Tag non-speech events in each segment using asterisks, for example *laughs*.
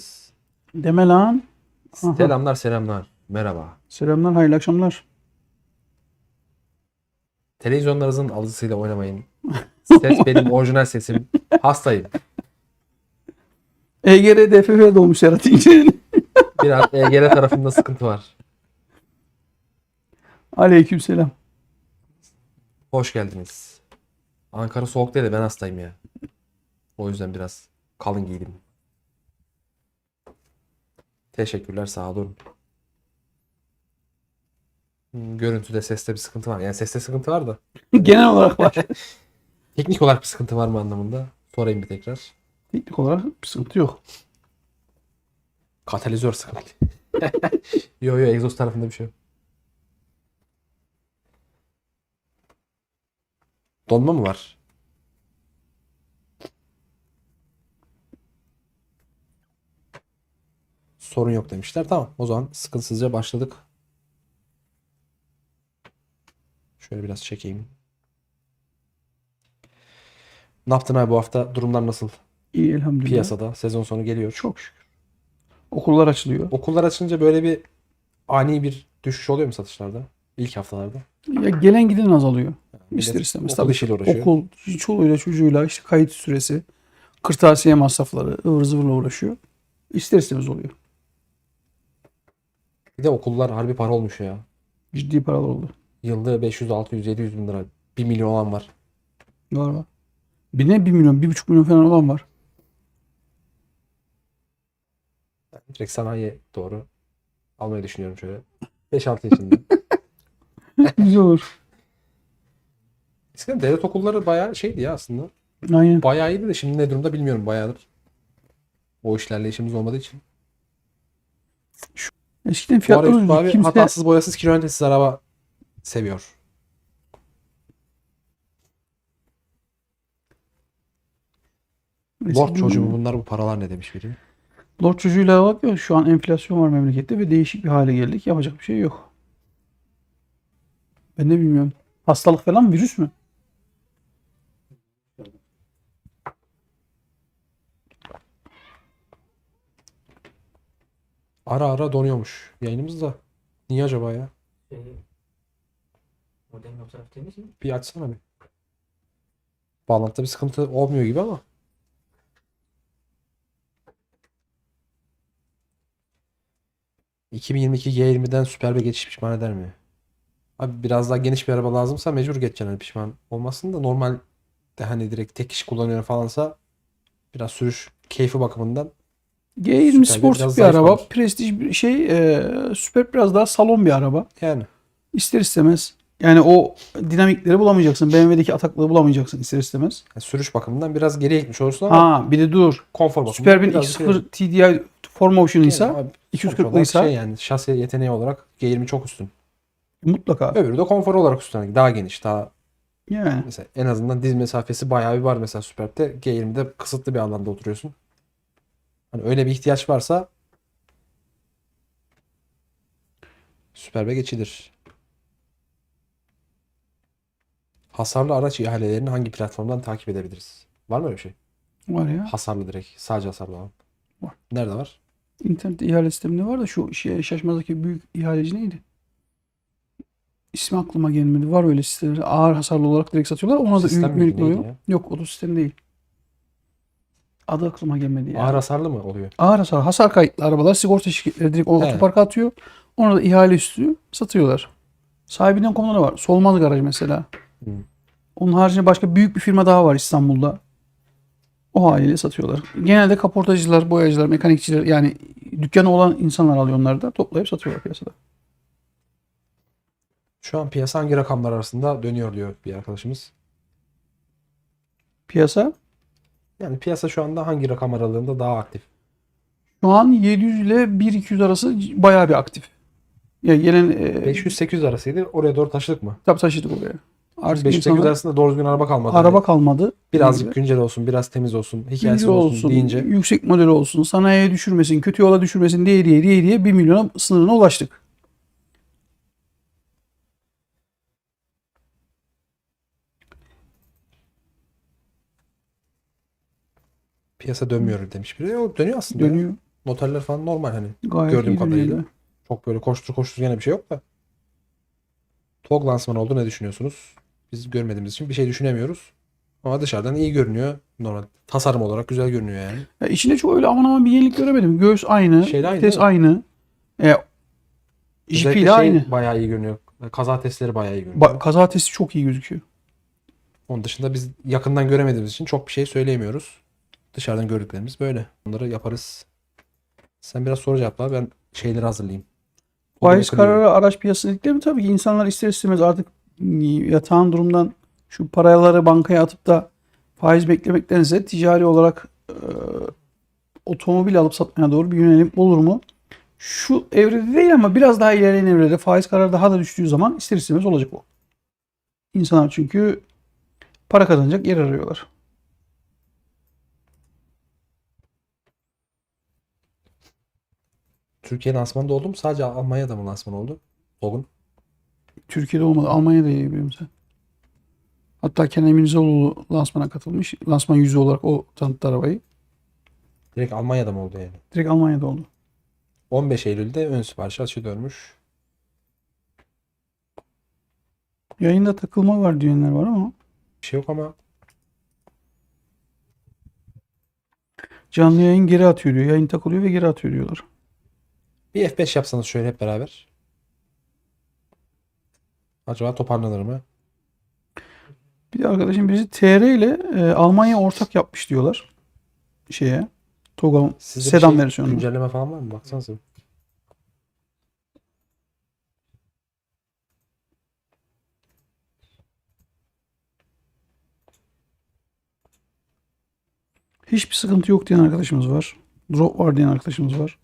Kayıttayız. Deme lan. Aha. Selamlar selamlar. Merhaba. Selamlar, hayırlı akşamlar. Televizyonlarınızın alıcısıyla oynamayın. Ses *laughs* benim orijinal sesim. Hastayım. EGR DFF doğmuş Serhat İnce'nin. *laughs* Biraz EGR tarafında sıkıntı var. Aleyküm selam. Hoş geldiniz. Ankara soğuk değil de ben hastayım ya. O yüzden biraz kalın giydim. Teşekkürler sağ olun. Hmm, Görüntüde seste bir sıkıntı var. Yani seste sıkıntı var da. *laughs* Genel olarak var. *laughs* Teknik olarak bir sıkıntı var mı anlamında? Sorayım bir tekrar. Teknik olarak bir sıkıntı yok. Katalizör sıkıntı. *laughs* yo yo egzoz tarafında bir şey yok. Donma mı var? Sorun yok demişler. Tamam. O zaman sıkıntısızca başladık. Şöyle biraz çekeyim. Ne yaptın abi bu hafta? Durumlar nasıl? İyi elhamdülillah. Piyasada sezon sonu geliyor. Çok şükür. Okullar açılıyor. Okullar açınca böyle bir ani bir düşüş oluyor mu satışlarda? İlk haftalarda. Ya gelen giden azalıyor. İster istemez. okul işiyle uğraşıyor. Okul, çoluğuyla çocuğuyla işte kayıt süresi, kırtasiye masrafları ıvır zıvırla uğraşıyor. İster istemez oluyor. Bir de okullar harbi para olmuş ya. Ciddi paralar oldu. Yılda 500, 600, 700 bin lira. 1 milyon olan var. Var var. Bir ne 1 milyon, 1,5 milyon falan olan var. Direkt sanayiye doğru almayı düşünüyorum şöyle. 5-6 yaşında. *laughs* Güzel olur. Eskiden devlet okulları bayağı şeydi ya aslında. Aynen. Bayağı iyiydi de şimdi ne durumda bilmiyorum bayağıdır. O işlerle işimiz olmadığı için. Eskiden fiyatlar arada Yusuf ucuz. abi Kimse... hatasız boyasız kilometresiz araba seviyor. Lord çocuğum bunlar bu paralar ne demiş biri. Lord çocuğuyla bak ya şu an enflasyon var memlekette ve değişik bir hale geldik. Yapacak bir şey yok. Ben de bilmiyorum. Hastalık falan? Virüs mü? Ara ara donuyormuş yayınımız da. Niye acaba ya? Şey, modem o taraf temiz mi? Bir açsana bir. Bağlantıda bir sıkıntı olmuyor gibi ama. ...2022 G20'den süper bir geçiş pişman eder mi? Abi biraz daha geniş bir araba lazımsa mecbur geçeceksin hani pişman olmasın da normal de hani direkt tek kişi kullanıyor falansa biraz sürüş keyfi bakımından G20 Süper, sportif biraz bir zayıf araba. kalmış. Prestij bir şey. E, süper biraz daha salon bir araba. yani İster istemez. Yani o dinamikleri bulamayacaksın. BMW'deki ataklığı bulamayacaksın ister istemez. yani sürüş bakımından biraz geriye gitmiş olursun ama Ha bir de dur. konfor bakımından Superb'in biraz 2.0 TDI 4 Motion ise Yani abi, sonuç 240'lıysa olarak şey yani şasi yeteneği olarak G20 çok üstün. mutlaka. Öbürü de konfor olarak üstün. Daha geniş, daha Yani mesela en azından diz mesafesi bayağı bir var mesela Superb'de. G20'de kısıtlı bir alanda oturuyorsun. Hani öyle bir ihtiyaç varsa Superb'e geçilir. Hasarlı araç ihalelerini hangi platformdan takip edebiliriz? Var mı öyle bir şey? var ya. Hasarlı direkt. Sadece hasarlı olan. Var. Nerede var? İnternet ihale sisteminde var da şu şey, şaşmazdaki büyük ihaleci neydi? İsmi aklıma gelmedi. Var öyle siteleri. Ağır hasarlı olarak direkt satıyorlar. Ona da Sistem ünlük miydi, ünlük neydi oluyor. ya? Yok o da sistem değil. Adı aklıma gelmedi ya. Ağır hasarlı mı oluyor? Ağır hasar. Hasar kayıtlı arabalar sigorta şirketleri direkt o He. otoparka atıyor. Ona da ihale üstü satıyorlar. Sahibinden konuları var. Solmaz Garaj mesela. Hı. Onun haricinde başka büyük bir firma daha var İstanbul'da. O haliyle satıyorlar. Genelde kaportacılar, boyacılar, mekanikçiler yani dükkanı olan insanlar alıyor onları da toplayıp satıyorlar piyasada. Şu an piyasa hangi rakamlar arasında dönüyor diyor bir arkadaşımız. Piyasa Yani piyasa şu anda hangi rakam aralığında daha aktif? şu an 700 ile 1200 arası bayağı bir aktif. Ya gelen e, 500-800 arasıydı. Oraya doğru taşıdık mı? kitap taşıdık oraya. Artık 500-800 insanlar arasında doğru düzgün araba kalmadı. araba Hani kalmadı. birazcık Gibi. güncel olsun, biraz temiz olsun, hikayesi Bilgi olsun, olsun, deyince yüksek model olsun, sanayiye düşürmesin, kötü yola düşürmesin diye diye diye diye 1 milyona sınırına ulaştık. Piyasa dönmüyor demiş biri. Yok dönüyor aslında. ya. Dönüyor. Noterler falan normal hani. Gayet Gördüğüm iyi dönüyor kadarıyla. gibi. Çok böyle koştur koştur gene bir şey yok da. TOG lansmanı oldu ne düşünüyorsunuz? Biz görmediğimiz için bir şey düşünemiyoruz. Ama dışarıdan iyi görünüyor. Normal tasarım olarak güzel görünüyor yani. Ya içinde çok öyle aman aman bir yenilik göremedim. Göğüs aynı, Şeyde aynı vites aynı. E, Özellikle jipiyle şey aynı. bayağı iyi görünüyor. Kaza testleri bayağı iyi görünüyor. Ba- kaza testi çok iyi gözüküyor. Onun dışında biz yakından göremediğimiz için çok bir şey söyleyemiyoruz. Dışarıdan gördüklerimiz böyle. Bunları yaparız. Sen biraz soru cevapla. Ben şeyleri hazırlayayım. Faiz kararı araç piyasası dedikleri mi? Tabii ki insanlar ister istemez artık yatağın durumdan şu paraları bankaya atıp da faiz beklemektense ticari olarak e, otomobil alıp satmaya doğru bir yönelim olur mu? Şu evrede değil ama biraz daha ilerleyen evrede faiz kararı daha da düştüğü zaman ister istemez olacak o. İnsanlar çünkü para kazanacak yer arıyorlar. Türkiye lansmanında oldu mu? Sadece Almanya'da mı lansman oldu? TOG'un. Türkiye'de olmadı. Almanya'da yiyebilirimse. Hatta Kenan İmirzalıoğlu lansmana katılmış. Lansman yüzü olarak o tanıttı arabayı. Direkt Almanya'da mı oldu yani? Direkt Almanya'da oldu. 15 Eylül'de ön siparişi açılıyormuş. Yayında takılma var diyenler var ama Bir şey yok ama canlı yayın geri atıyor diyor. Yayın takılıyor ve geri atıyor diyorlar. Bir F5 yapsanız şöyle hep beraber. Acaba toparlanır mı? Bir de arkadaşım birisi TR ile e, Almanya ortak yapmış diyorlar. Şeye. Toga Sizde sedan şey, versiyonu. güncelleme falan var mı? Baksanıza. Hiçbir sıkıntı yok diyen arkadaşımız var. Drop var diyen arkadaşımız var.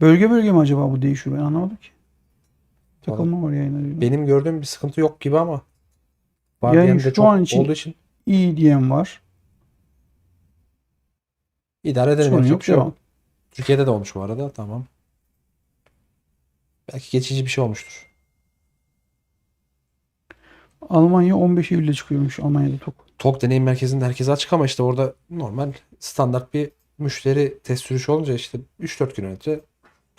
Bölge bölge mi acaba bu değişiyor? Ben anlamadım ki. Takılma var yayında diyor. Benim gördüğüm bir sıkıntı yok gibi ama var Yani şu çok an için- olduğu için İyi diyen var. idare edelim. Sorun yok şey yok. Türkiye'de de olmuş bu arada. Tamam. Belki geçici bir şey olmuştur. Almanya 15 Eylül'de çıkıyormuş Almanya'da TOG. TOG deneyim merkezinde herkese açık ama işte orada normal standart bir müşteri test sürüşü olunca işte 3-4 gün önce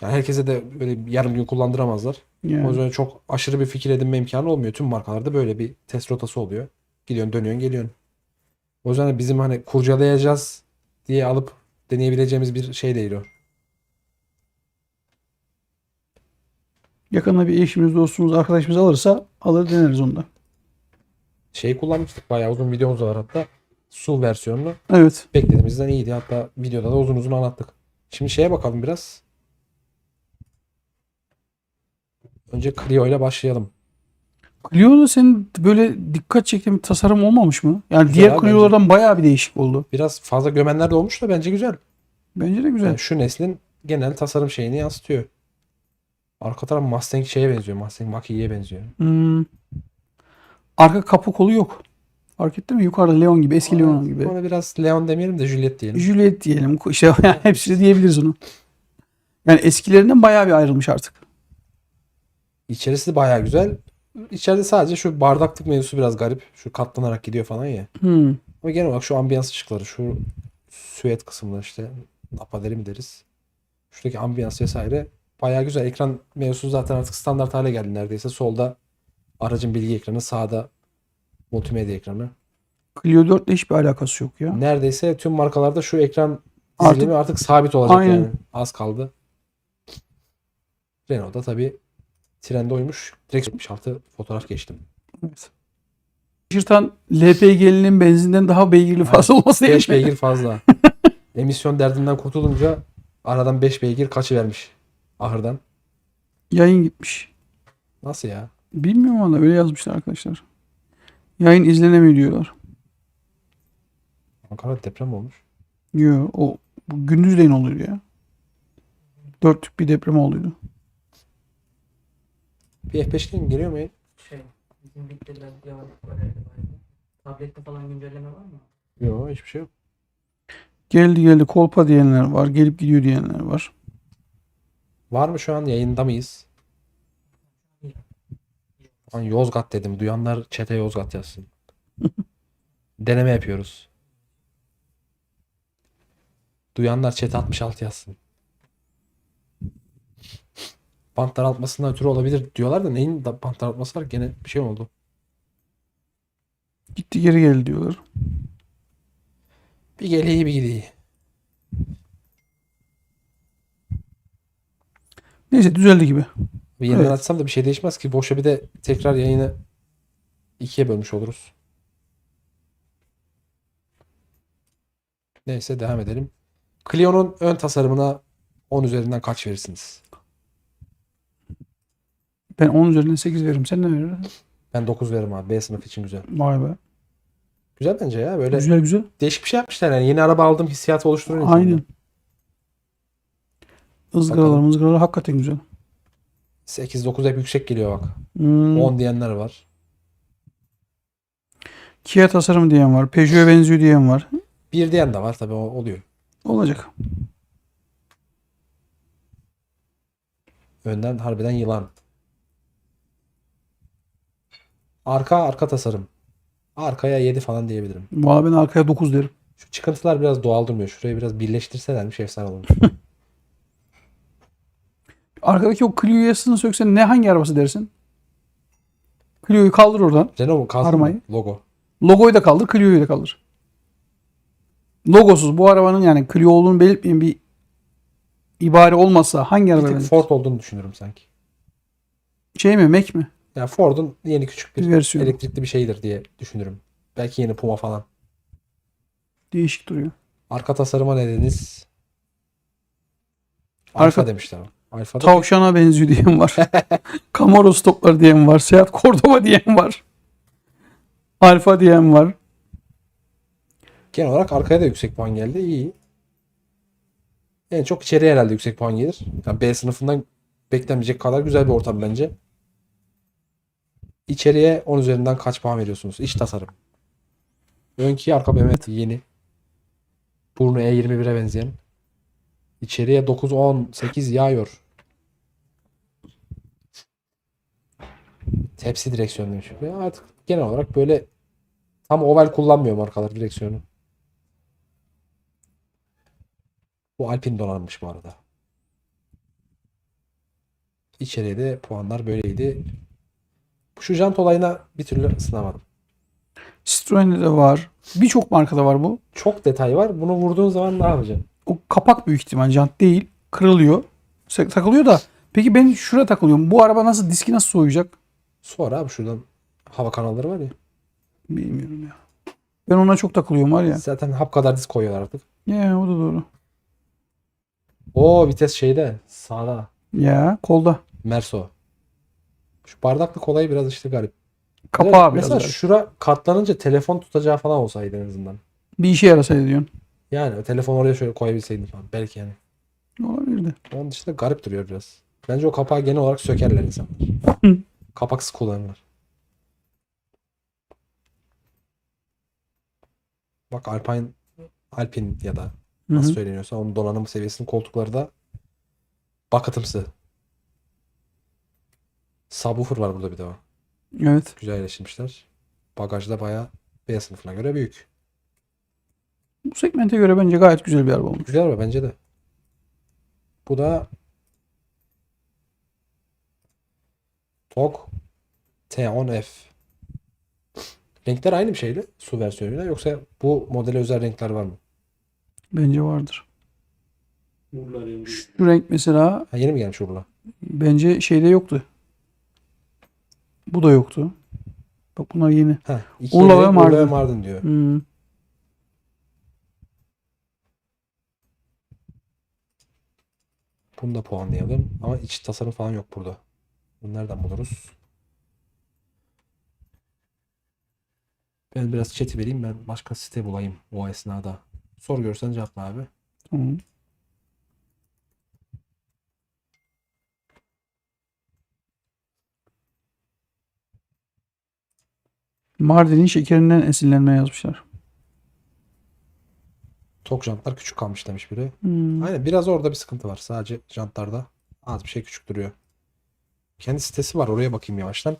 yani herkese de böyle yarım gün kullandıramazlar. O Yani yüzden çok aşırı bir fikir edinme imkanı olmuyor. Tüm markalarda böyle bir test rotası oluyor. Gidiyorsun, dönüyorsun, geliyorsun. O yüzden de bizim hani kurcalayacağız diye alıp deneyebileceğimiz bir şey değil o. yakında bir eşimiz, dostumuz, arkadaşımız alırsa alır deneriz onda. Şey kullanmıştık. Bayağı uzun videomuz var hatta. Su versiyonunu. Evet. Beklediğimizden iyiydi. Hatta videoda da uzun uzun anlattık. Şimdi şeye bakalım biraz. Önce Clio ile başlayalım. Clio'da senin böyle dikkat çeken bir tasarım olmamış mı? Yani Güzel diğer Clio'lardan bayağı bir değişik oldu. Biraz fazla gömenler de olmuş da bence güzel. Bence de güzel. Yani şu neslin genel tasarım şeyini yansıtıyor. Arka taraf Mustang şeye benziyor. Mustang Mach-E'ye benziyor. Hmm. Arka kapı kolu yok. Fark ettin mi? Yukarıda Leon gibi, eski Leon gibi. Ona biraz Leon demeyelim de Juliet diyelim. Juliet diyelim. İşte yani *laughs* hepsi diyebiliriz onu. Yani eskilerinden bayağı bir ayrılmış artık. İçerisi de bayağı güzel. İçeride sadece şu bardaklık mevzusu biraz garip. Şu katlanarak gidiyor falan ya. Hmm. Ama genel olarak şu ambiyans ışıkları, şu süet kısımları işte napaderi mi deriz. Şuradaki ambiyans vesaire bayağı güzel. Ekran mevzusu zaten artık standart hale geldi neredeyse. Solda aracın bilgi ekranı, sağda multimedya ekranı. Clio 4 ile hiçbir alakası yok ya. Neredeyse tüm markalarda şu ekran Artık- artık, sabit olacak Aynen. yani. Az kaldı. Renault'da tabii trende uymuş. Direkt 76 fotoğraf geçtim. Evet. Şaşırtan LPG'linin benzinden daha beygirli fazla olması değil 5 mi? beygir fazla. *laughs* Emisyon derdinden kurtulunca aradan 5 beygir kaçıvermiş ahırdan. Yayın gitmiş. Nasıl ya? Bilmiyorum valla öyle yazmışlar arkadaşlar. Yayın izlenemiyor diyorlar. Ankara'da deprem olmuş. Yo, o bu gündüzleyin oluyor ya. Dörtlük bir deprem olduydu. Bir F5'ten geliyor mu? ya? Şey, bizim var herhalde bayağı. Tablette falan güncelleme var mı? Yok hiçbir şey yok. Geldi geldi kolpa diyenler var. Gelip gidiyor diyenler var. Var mı şu an yayında mıyız? An Yozgat dedim. Duyanlar çete Yozgat yazsın. *laughs* Deneme yapıyoruz. Duyanlar çete 66 yazsın. Bant daraltmasından ötürü olabilir diyorlar da neyin da bant daraltması var? Gene bir şey oldu? Gitti geri geldi diyorlar. Bir geliği bir gidiği. Neyse düzeldi gibi. Bir yeniden Evet. açsam da bir şey değişmez ki. Boşa bir de tekrar yayını ikiye bölmüş oluruz. Neyse devam edelim. Clio'nun ön tasarımına 10 üzerinden kaç verirsiniz? Ben 10 üzerinden 8 veririm. Sen ne verirsin? Ben 9 veririm abi. B sınıf için güzel. Vay be. Güzel bence ya. Böyle Güzel güzel. değişik bir şey yapmışlar yani. Yeni araba aldım hissiyatı oluşturuyor. Aynen. Izgaralar Bakalım. mızgaralar hakikaten güzel. 8-9 hep yüksek geliyor bak. Hmm. 10 diyenler var. Kia tasarım diyen var. Peugeot'a benziyor diyen var. 1 diyen de var tabii o oluyor. Olacak. Önden harbiden yılan. Arka arka tasarım. Arkaya 7 falan diyebilirim. Valla ben arkaya 9 derim. Şu çıkıntılar biraz doğal durmuyor. Şurayı biraz birleştirselermiş efsane olur. *laughs* Arkadaki o Clio yasını söksen ne hangi arabası dersin? Clio'yu kaldır oradan. Renault? Kalsın mı? Armayı. Logo. Logoyu da kaldır, Clio'yu da kaldır. Logosuz bu arabanın yani Clio olduğunu belirtmeyen bir ibare olmasa hangi Bir araba tık benzer? Ford olduğunu düşünüyorum sanki. Şey mi, Mac mi? Yani Ford'un yeni küçük bir Bir versiyonu. elektrikli bir şeydir diye düşünürüm. Belki yeni Puma falan. Değişik duruyor. Arka tasarıma ne dediniz? Alfa Arka- demişler. Alfa Tavşana benziyor diyen var. *laughs* Camaro stoplar diyen var. Seat Cordoba diyen var. Alfa diyen var. genel olarak arkaya da yüksek puan geldi. İyi. En çok içeriye herhalde yüksek puan gelir. Yani B sınıfından beklenmeyecek kadar güzel bir ortam bence. İçeriye 10 üzerinden kaç puan veriyorsunuz? İç tasarım. Önki arka BMW yeni. Burnu E21'e benzeyen. İçeriye 9, 10, 8 yağıyor. Tepsi direksiyon demiş. Artık genel olarak böyle tam oval kullanmıyor markalar direksiyonu. Bu Alpine donanmış bu arada. İçeriye de puanlar böyleydi. Şu jant olayına bir türlü ısınamadım. Citroen'de de var. Birçok markada var bu. Çok detay var. Bunu vurduğun zaman ne yapacaksın? O kapak büyük ihtimal jant değil. Kırılıyor. Takılıyor da. Peki ben şuraya takılıyorum. Bu araba nasıl diski nasıl soğuyacak? Sonra abi şuradan hava kanalları var ya. Bilmiyorum ya. Ben ona çok takılıyorum var ya. Zaten hap kadar disk koyuyorlar artık. Ya o da doğru. O vites şeyde sağda. Ya kolda. Merso. Şu bardaklık olayı biraz işte garip. Kapağı biraz. Mesela garip. şura katlanınca telefon tutacağı falan olsaydı en azından. Bir işe yarasaydı diyorsun. Yani telefon oraya şöyle koyabilseydin falan. Belki yani. Olabilirdi. Onun dışında garip duruyor biraz. Bence o kapağı genel olarak sökerler insanlar. Hı. Kapaksız kullanırlar. Bak Alpine Alpine ya da Hı nasıl hı. söyleniyorsa onun donanım seviyesinin koltukları da bakatımsı. Subwoofer var burada bir de o. Evet. Güzel yerleştirmişler. Bagajda bayağı B sınıfına göre büyük. Bu segmente göre bence gayet güzel bir araba olmuş. Güzel araba bence de. Bu da TOG T10F. Renkler aynı bir şeyle su versiyonuyla yoksa bu modele özel renkler var mı? Bence vardır. Şu renk mesela Ha, yeni mi gelmiş Urla? bence şeyde yoktu. Bu da yoktu. Bak bunlar yeni. Ha, iki Urla ve Mardin. Urla ve Mardin diyor. Hmm. Bunu da puanlayalım. Ama iç tasarım falan yok burada. Bunu nereden buluruz? Ben biraz chat'i vereyim. Ben başka site bulayım o esnada. Soru görürsen cevapla abi. Tamam. Mardin'in şekerinden esinlenme yazmışlar. Tok jantlar küçük kalmış demiş biri. Hmm. Aynen biraz orada bir sıkıntı var. Sadece jantlarda az bir şey küçük duruyor. Kendi sitesi var. Oraya bakayım yavaştan.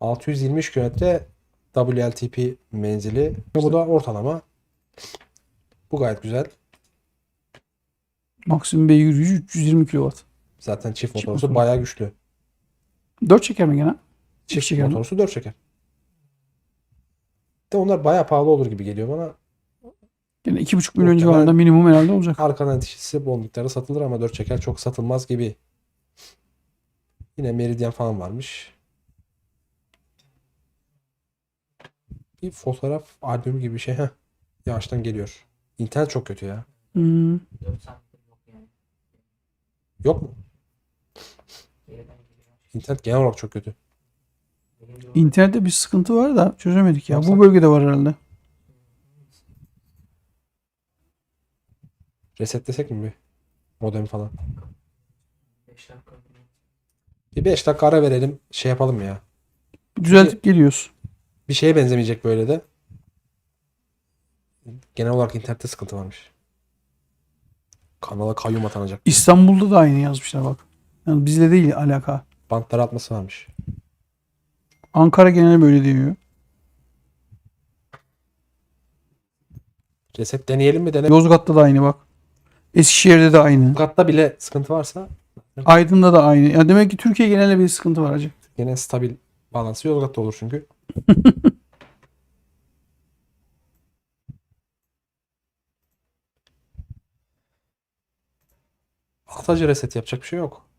623 kilometre WLTP menzili. Bu da ortalama. Bu gayet güzel. Maksimum beygir gücü 320 kW. Zaten çift motorlusu motor. bayağı güçlü. 4 çeker mi gene? Çift çeker mi? motorlusu 4 çeker. De onlar bayağı pahalı olur gibi geliyor bana. Gene 2,5 milyon Muhtemelen- civarında minimum herhalde olacak. Arkadan dişisi bol miktarda satılır ama 4 çeker çok satılmaz gibi. Yine Meridian falan varmış. Bir fotoğraf albümü gibi bir şey. Heh. Yavaştan geliyor. İnternet çok kötü ya. Hmm. 4 saattir yok yani. Yok mu? Geriden. İnternet genel olarak çok kötü. İnternette bir sıkıntı var da çözemedik ya. Yapsak? Bu bölgede var herhalde. Resetlesek mi bir? Modem falan. 5 dakika. Bir 5 dakika ara verelim. Şey yapalım ya. Düzeltip geliyoruz. Bir şeye benzemeyecek böyle de. Genel olarak internette sıkıntı varmış. Kanala kayyum atanacak. İstanbul'da da aynı yazmışlar bak. Yani bizle değil alaka. Bant daraltması varmış. Ankara geneli böyle diyor. Reset deneyelim mi? Deneyelim. Yozgat'ta da aynı bak. Eskişehir'de de aynı. Katta bile sıkıntı varsa Aydın'da da aynı. Ya demek ki Türkiye genelinde bir sıkıntı var hacı. Yine stabil bağlantısı Yozgat'ta olur çünkü. *laughs* Atacı reset yapacak bir şey yok.